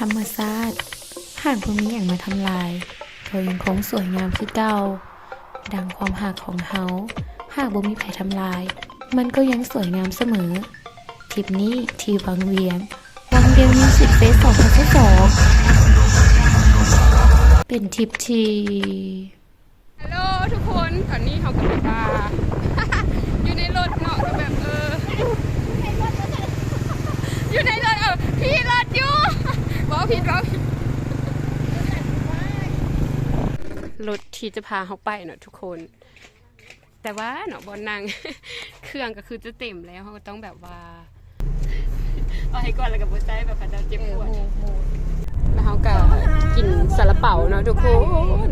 ธรรมชาติหากบ่มีอย่างมาทำลายก็ยังคงสวยงามคือเก่า ดังความหักของเฮาหากบ่มีไผทำลาย มันก็ยังสวยงามเสมอทริปนี้ที่วังเวียงวังเวียงมิวสิกเฟส2022เป็นทริปที่ฮัลโหลทุกคนตอนนี้เขาก็แบบว่าอยู่ในรถเนาะก็แบบเออ อยู่ในรถเออพี่รถอยู่ บอก ผิดบอกผิดรถที่จะพาเขาไปเนาะทุกคน แต่ว่าเนาะบอลนั่งเครื่องก็คือจะเต็มแล้วเขาก็ต้องแบบว่าเอาให้ก่อนแล้วกับบัวใจแบบพันดาวเจ็บปวดแล้วเขาก็กินซาลาเปาเนาะทุกคน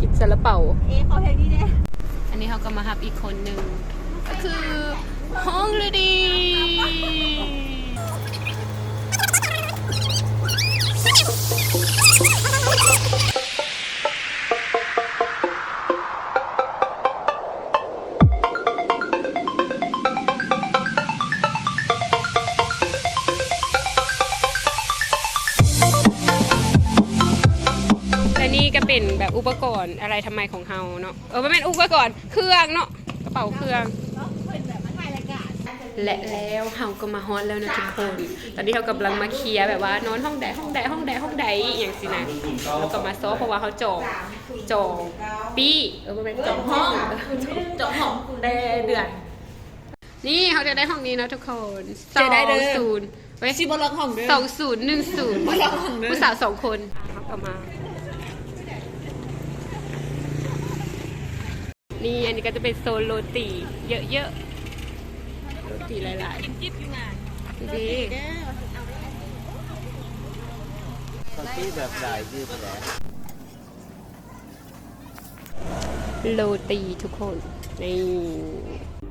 กินซาลาเปาเอ๊ะเขาเพลงนี้เนี่ยอันนี้เขาก็มาฮับอีกคนหนึ่งก็คือห้องฤดี ทำไมของเฮาเนาะเออไม่เป็นอุปกรณ์เครื่องเนาะกระเป๋าเครื่อง และแล้วเฮาก็มาฮอตแล้วนะทุกคน ตอนนี้เขากำลังมาเคลียร์แบบว่านอนห้องใดห้องใดห้องใดห้องใดอย่างสินะแล้วก็มาซ้อเพราะว่าเขาจองจองปีเออไม่เป็นจองห้องจองห้องได้เดือน นี่เขาจะได้ห้องนี้นะทุกคนสองศูนย์เว้ย ชิบลล็อกของเด้อสองศูนย์หนึ่งศูนย์ผู้สาวสองคนครับเอามา นี่อันนี้ก็จะเป็นโซนโรตีเยอะๆ โรตีหลายๆจิ๊บอยู่งานดีที่แบบได้ยืดแหละโรตีทุกคนนี่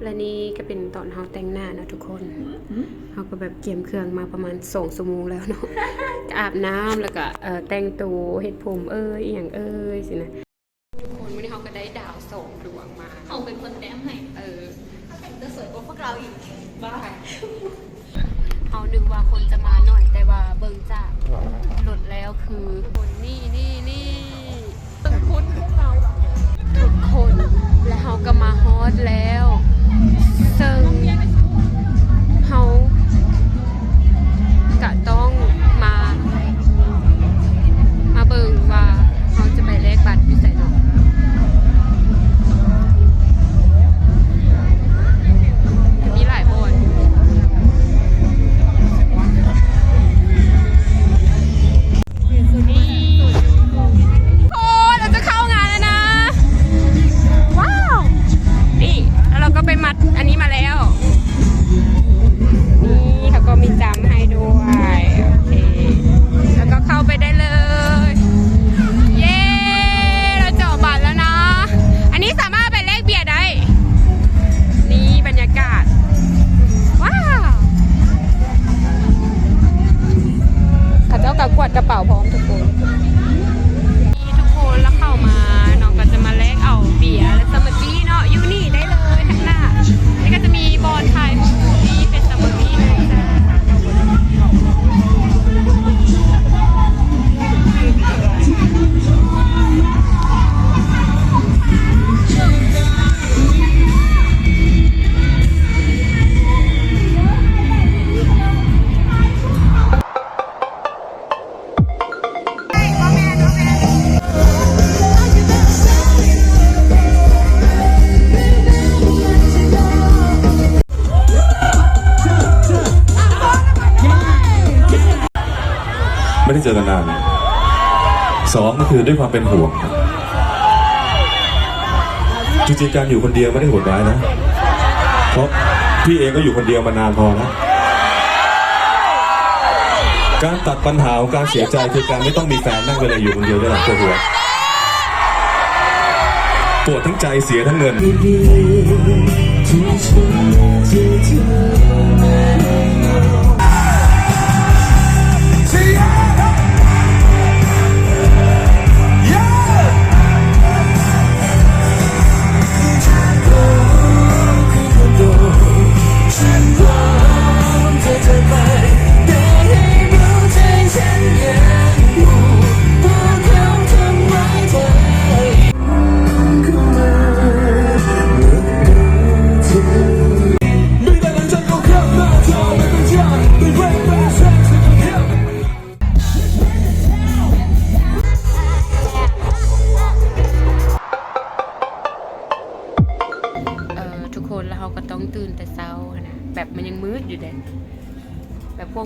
และนี่ก็เป็นตอนเฮาแต่งหน้านะทุกคนเฮาก็แบบเกียมเครื่องมาประมาณสองชั่วโมงแล้วเนาะ ก็อาบน้ำแล้วก็เอ่อแต่งตัวเฮ็ดผมเอ้ยอหย่างเอ้ยสินะ เราอีกบ้าเขานึกว่าคนจะมาหน่อยแต่ว่าเบิ่งจากหลดแล้วคือคนนี่นี่นี่ตึงคุณพวกเราทุกคนและเขาก็มาฮอตแล้ว ระเป๋าพร้อมทุกคน คือด้วยความเป็นห่วงครับจริงๆการอยู่คนเดียวไม่ได้โหดร้ายนะ เพราะพี่เองก็อยู่คนเดียวมานานพอแล้วการตัดปัญหาของการเสียใจคือการไม่ต้องมีแฟนนั่งเวลาอยู่คนเดียวได้หลังปวดหัวปวดทั้งใจเสียทั้งเงิน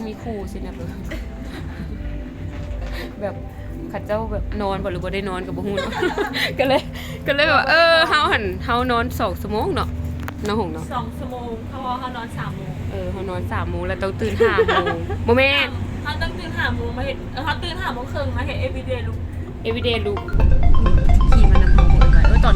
มีครูสินะแบบแบบเข้าเจ้าแบบนอนบ่หรือบ่ได้นอนกับบ่ฮู้เนาะ ก็เลยก็เลยแบบเออเฮาหันเฮานอน2ชั่วโมงเนาะน้องหงเนาะ สองชั่วโมงเพราะว่าเขานอนสามโมงเออเฮานอน3โมงแล้วต้องตื่น5โมงบ่แม่นเขาต้องตื่นห้าโมงมาเห็นเออเขาตื่นห้าโมงครึ่งมาเห็นเอวีเดย์ลุก everyday look ขี่มานำเฮาบ่ไปเออตอน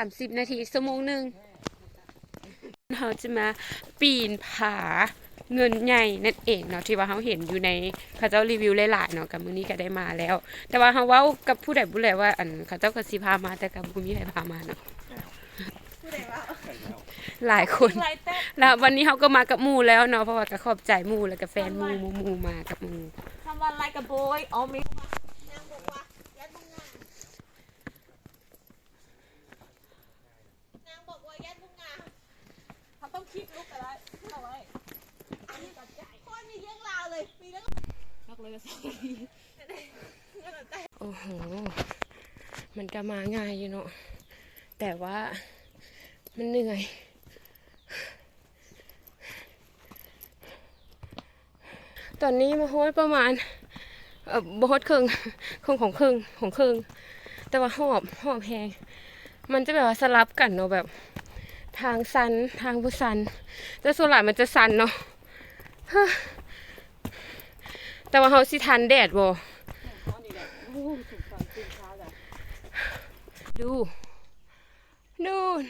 ตัว30นาทีชั่วโมงหนึ่งเราจะมาปีนผาเงินใหญ่นั่นเองเนาะที่ว่าเขาเห็นอยู่ในเขาเจ้ารีวิวหลายๆเนาะกับมื้อนี้ก็ได้มาแล้ว แต่ว่าเขาเว้ากับผู้ใดผู้ใดว่าอันเขาเจ้าก็สิพามาแต่กับบ่มีใครพามาเนาะหลายคนไรแต้มแล้ววันนี้เขาก็มากับหมูแล้วเนาะเพราะว่าก็ขอบใจหมูแล้วก็แฟนหมูหมูหมูมากับหมูทำวันไรกับโบยอ๋อมีเขาต้องคิดลุกอะไรเอาไว้คนมีเรื่องราวเลย มีเรื่องรักเลยสองที โอ้โห มันก็มาง่ายอยู่เนาะ แต่ว่ามันเหนื่อย ตอนนี้มาโฮดประมาณ เออบ่โฮดครึ่งครึ่งของครึ่งของครึ่งแต่ว่าหอบหอบแหงมันจะแบบว่าสลับกันเนาะแบบ ทางสันทางบุสันแต่ส่วนหลายมันจะสันเนาะแต่ว่าเขาสิทันแดดบ่ดูนู่น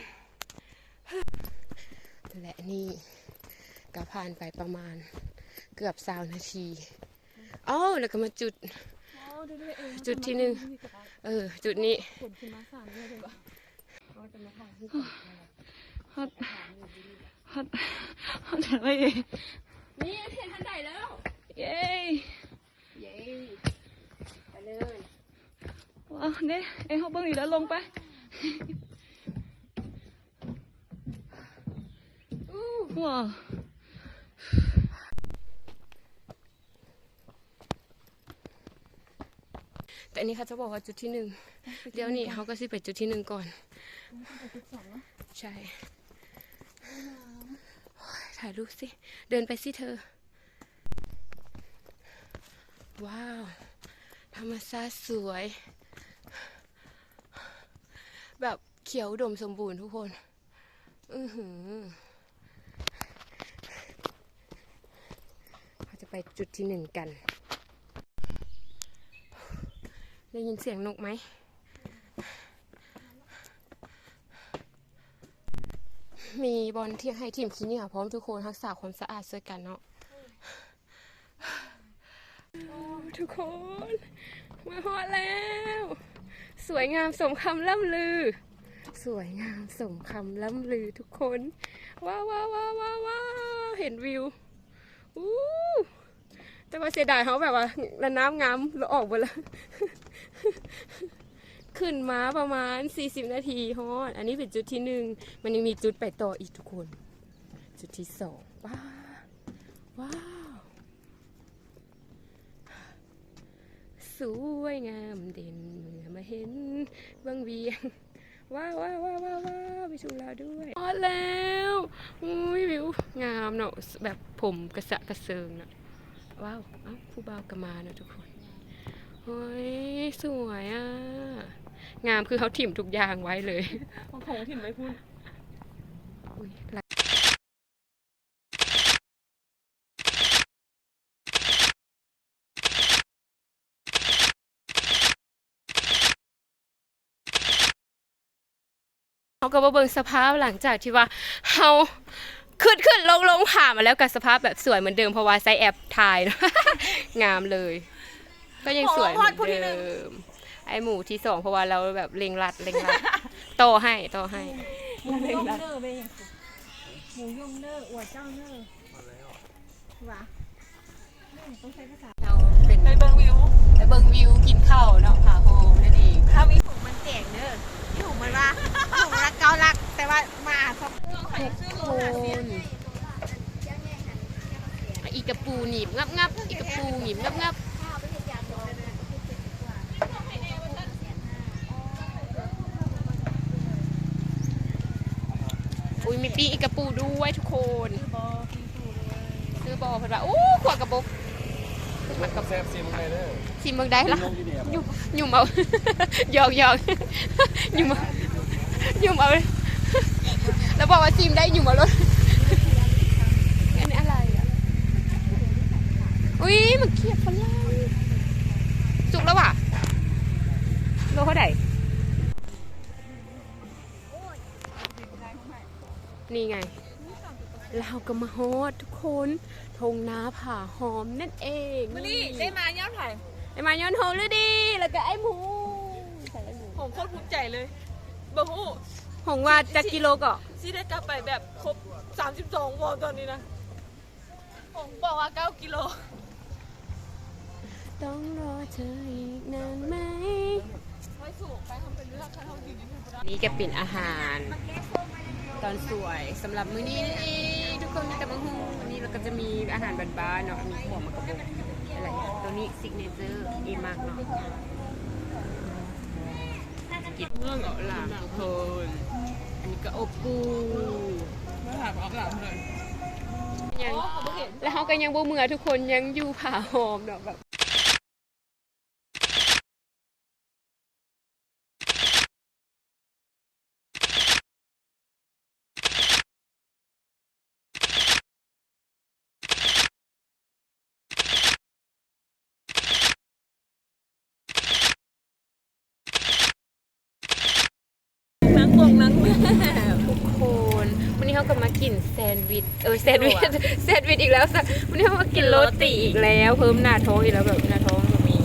และนี่ก็ผ่านไปประมาณเกือบสาวนาทีอ้าวแล้วก็มาจุด จุดที่หนึ่งเออ จุดนี้ ฮัดฮัดอะไรเองนี่เห็นทันใดแล้ว เย้เย้ไปเลยว้าวเนี่ยเอ้เขาเบิ้งอีกแล้วลงไปว้าวแต่อันนี้เขาจะบอกว่าจุดที่หนึ่งเดี๋ยวนี้เขาก็สิไปจุดที่หนึ่งก่อน ใช่โอ้ย ถ่ายรูปสิ เดินไปสิเธอ ว้าว ธรรมชาติสวย แบบเขียวดมสมบูรณ์ทุกคน อือหือเราจะไปจุดที่หนึ่งกัน ได้ยินเสียงนกไหม มีบอลที่ให้ทีมคีเนี่ยพร้อมทุกคนรักษาความสะอาดช่วยกันเนาะทุกคน มาฮอแล้ว สวยงามสมคำล่ำลือ สวยงามสมคำล่ำลือทุกคน ว้าวว้าวว้าวว้าววาวเห็นวิวอู้แต่ว่าเสียดายเขาแบบว่าระน้ำงามเราออกหมดแล้ว ขึ้นมาประมาณ 40 นาทีฮอดอันนี้เป็นจุดที่หนึ่งมันยังมีจุดไปต่ออีกทุกคน จุดที่สองว้าวว้าว สวยงามเด่นเมื่อมาเห็นบางเวียงว้าวว้าวว้าวว้าววไปชูลาด้วยฮอดแล้วอุ้ยวิวงามเนาะแบบผมกระสะกระเซิงเนาะว้าว เอ้าผู้บ่าวก็มาเนาะทุกคนเฮ้ย สวยอะ งามคือเขาถิ่มทุกอย่างไว้เลยของของถิ่นไม่พูดอุ๊ยเขาก็มาเบิ่งสภาพหลังจากที่ว่าเขาขึ้นขึ้นลงลงผ่ามาแล้วกับสภาพแบบสวยเหมือนเดิมเพราะว่าใช้แอปถ่ายเนอะงามเลย ก็ยังสวยเหมือนเดิม ไอหมูที่สองเพราะว่าเราแบบเล็งรัดเล็งรัดโตให้โตให้หมูยงเนอร์ไปยังหมูยงเนอร์อวดเจ้าเนอร์ว่ะต้องใช้ภาษาเราเป็นไปเบิ้งวิวไปเบิ่งวิวกินข้าวเนาะผาโฮมนั่นเองถ้ามีถุงมันแจกเนอร์ที่ถุงมันว่าถุงละเก้าลักแปแต่ว่ามาเขาทุกคนอีกระปูหนีบงับงับอีกระปูหนีบงับงับอุ้ยมี ปีกอีกระปูด้วยทุกคนซื้อบอเพิ่นว่าอู้ขวดกระบอกมันกับแซ่บซิมไปเด้อชิมเมืองใดล่ะลงที่เนี่ยหยุ่มหยุ่มเอาหยอกหยอกหยุ่มเอาหยุ่มเอาแล้วบอกว่าชิมได้หยุ่มเอารถอันนี้อะไรอะอุ้ยมันเขียบฝรั่งสุกแล้วว่ะโลเท่าไหร่ นี่ไงเราก็มาโฮดทุกคนทงนาผ่าหอมนั่นเองมานี่ได้มาย้อนถ่ายไอ้มาย้อนโฮเลยดี แล้วก็ไอ้หมูใส่ไอ้หมูผมโคตรภูมิใจเลยบ่ฮู้หงว่าจะกิโลก็สิได้กลับไปแบบครบ 32วอตอนนี้นะผมบอกว่า 9 กิโล ต้องรอเธออีกนานไหม ไม่สูงไปทำเป็นเรื่องคันเท่าดีนี่คือบ่ได้นี่ก็เป็นอาหาร ตอนสวยสำหรับมื้อนี้นั่นเองทุกคนมีแต่มังฮูวันนี้เราก็จะมีอาหารบ้านๆเนาะมีหัวมะกระบอกอะไรอย่างตัวนี้ซิกเนเจอร์เอมากเนาะกินเมื่อเกาะหลามทุกคนอันนี้ก็อบปูยังแล้วเขาก็ยังบ่เมื่อทุกคนยังอยู่ผาหอมเนาะแบบ ก็มากินแซนด์วิชเออแซนด์วิชแซนด์วิชอีกแล้วสักวันนี้เขามากินโรตีอีกแล้วเพิ่มหน้าท้องอีกแล้วแบบหน้าท้องก็มี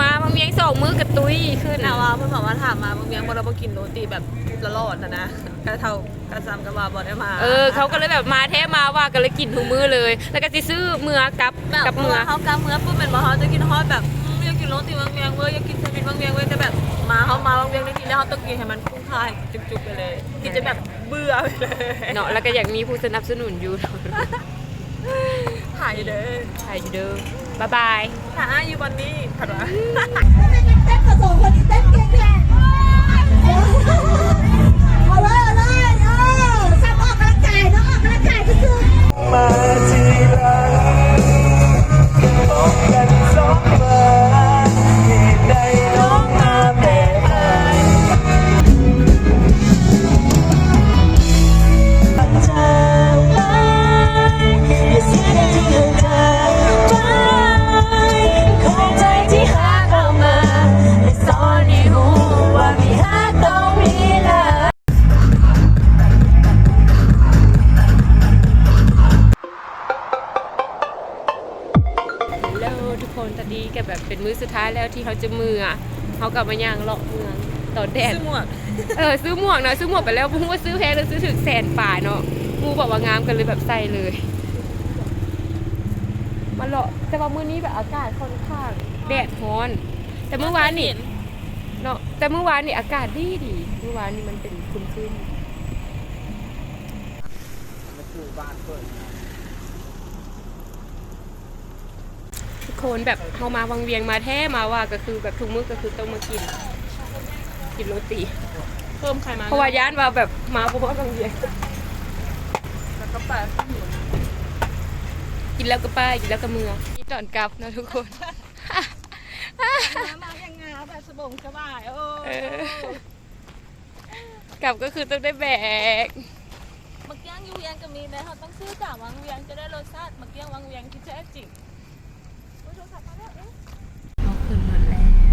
มาบางเมียงสองมือกระตุยขึ้นนาว่าเพิ่นบอกว่าถามมาบางเมียงบ่เราบ่กินโรตีแบบละลอดนะนะกระเท่ากระซำกระว่าบ่ได้มาเออเขาก็เลยแบบมาแท้มาว่าก็เลยกินทุกมือเลย แล้วก็จะซื้อเมือกับแบบกับเมื่เมืออเขากำเมื่อปุ๊บเป็นบ่เขาจะกินฮอตแบบอืมอยากกิน โรตีบางเมียงเว้ยอยากกินแซนด์วิชบางเมียงเว้ยแต่แบบมาเขามาบางเมียงได้กินแล้วเขาต้องกินให้มันคุ้มค่าจุกๆไปเลยกินจะแบบเบื่อไปเลยเนาะแล้วก็อยากมีผู้สนับสนุนอยู่ถ่ายเลยใช่อยู่เด้อบ๊ายบายหาอยู่วันนี้ผัดวะเต้นผสมคนนี้เต้นเก่งแค่เอาเลยเอาเลยเออซ้ำออกกำลังกายเนาะออกกำลังกายสุดๆมาทีหลังพบกันสอง เขาจะมืออะเขากลับมาย่างเลาะเมืองตอนแดดซื้อหมวกเออซื้อหมวกเนาะซื้อหมวกไปแล้วพุ่งว่าซื้อแพงหรือซื้อถึงแสนป่าเนาะมูบอกว่างามกันเลยแบบใส่เลยมาเลาะแต่ว่ามื้อนี้แบบอากาศค่อนข้างแดดร้อน แต่เมื่อวานนี่เนาะแต่เมื่อวานนี่อากาศดีดีเมื่อวานนี่มันเป็นครึมๆทุก คนแบบเฮามาวังเวียงมาแท้มาว่าก็คือแบบทุกมื้อก็คือต้องมากิน กินโรตีเพิ่มใครมาเพราะว่าย่านว่าแบบมาเพราะว่าบางเวียงแล้วก็ไปกินแล้วก็ป้ายกินแล้วก็เมือกินตอนกลับนะทุกคนมาอย่างงาแบบสบงสบายโอ้เออกลับก็คือต้องได้แบกมักย่างอยู่เวียงก็มีนะเขาต้องซื้อจากวังเวียงจะได้รสชาติมักย่างวังเวียงที่แท้จริงโอ้ยโทรศัพท์มาแล้วเอ๊ะ เอาคืนหมดแล้ว